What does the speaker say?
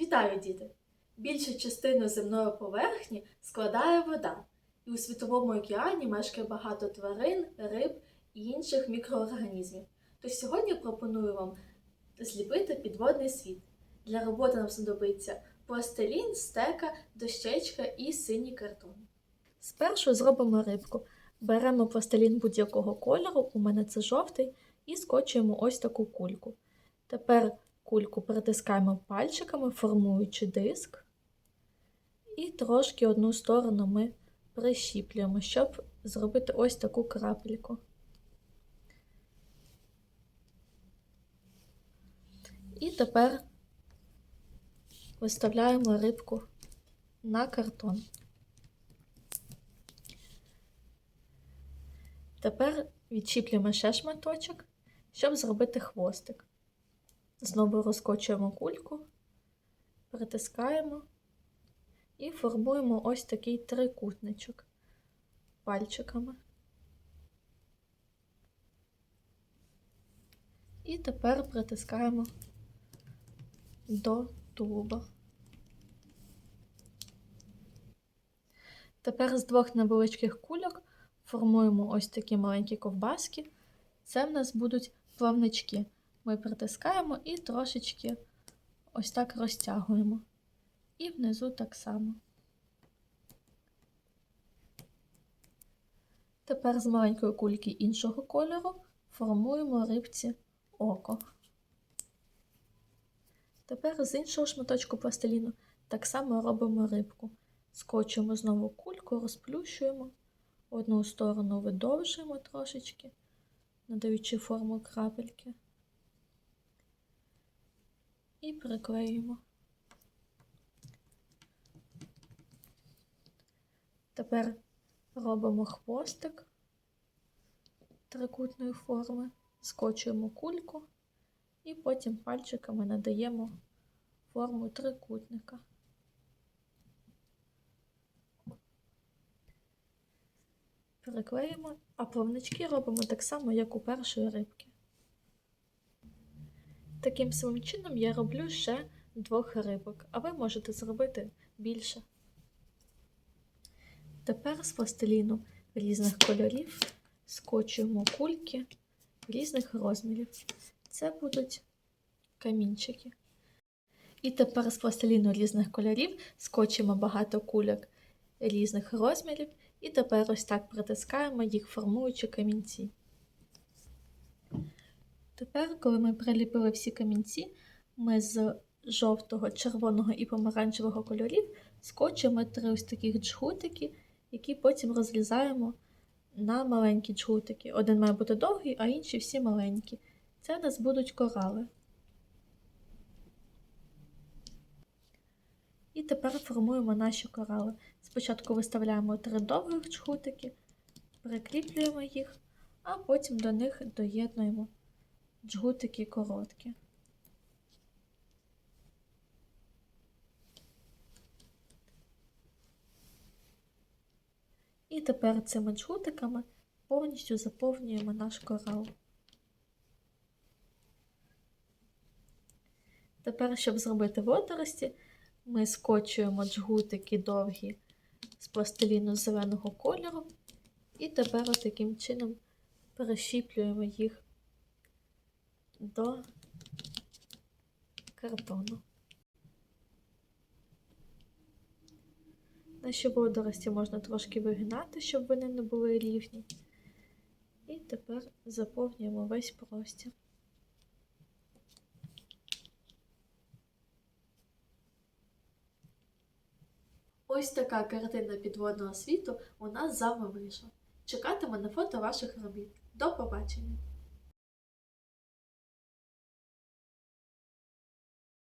Вітаю, діти! Більшу частину земної поверхні складає вода, і у світовому океані мешкає багато тварин, риб і інших мікроорганізмів. Тож сьогодні пропоную вам зліпити підводний світ. Для роботи нам знадобиться пластилін, стека, дощечка і синій картон. Спершу зробимо рибку. Беремо пластилін будь-якого кольору, у мене це жовтий, і скочуємо ось таку кульку. Тепер кульку притискаємо пальчиками, формуючи диск. І трошки одну сторону ми прищіплюємо, щоб зробити ось таку крапельку. І тепер виставляємо рибку на картон. Тепер відчіплюємо ще шматочок, щоб зробити хвостик. Знову розкочуємо кульку, притискаємо і формуємо ось такий трикутничок пальчиками. І тепер притискаємо до тулуба. Тепер з двох невеличких кульок формуємо ось такі маленькі ковбаски. Це в нас будуть плавнички. Ми притискаємо і трошечки ось так розтягуємо. І внизу так само. Тепер з маленької кульки іншого кольору формуємо рибці око. Тепер з іншого шматочку пластиліну так само робимо рибку. Скочуємо знову кульку, розплющуємо, одну сторону видовжуємо трошечки, надаючи форму крапельки. І приклеюємо. Тепер робимо хвостик трикутної форми, скочуємо кульку і потім пальчиками надаємо форму трикутника. Переклеїмо, а плавнички робимо так само, як у першої рибки. Таким самим чином я роблю ще двох рибок, а ви можете зробити більше. Тепер з пластиліну різних кольорів скочуємо кульки різних розмірів. Це будуть камінчики. І тепер з пластиліну різних кольорів скочимо багато кульок різних розмірів, і тепер ось так притискаємо їх, формуючи камінці. Тепер, коли ми приліпили всі камінці, ми з жовтого, червоного і помаранчевого кольорів скочимо три ось таких джгутики, які потім розрізаємо на маленькі джгутики. Один має бути довгий, а інші всі маленькі. Це у нас будуть корали. І тепер формуємо наші корали. Спочатку виставляємо три довгих джгутики, прикріплюємо їх, а потім до них доєднуємо джгутики короткі. І тепер цими джгутиками повністю заповнюємо наш корал. Тепер, щоб зробити водорості, ми скочуємо джгутики довгі з пластиліну зеленого кольору, і тепер таким чином перещіплюємо їх до картону. Наші водорості можна трошки вигинати, щоб вони не були рівні. І тепер заповнюємо весь простір. Ось така картина підводного світу у нас з вами вийшла. Чекатиму на фото ваших робіт. До побачення!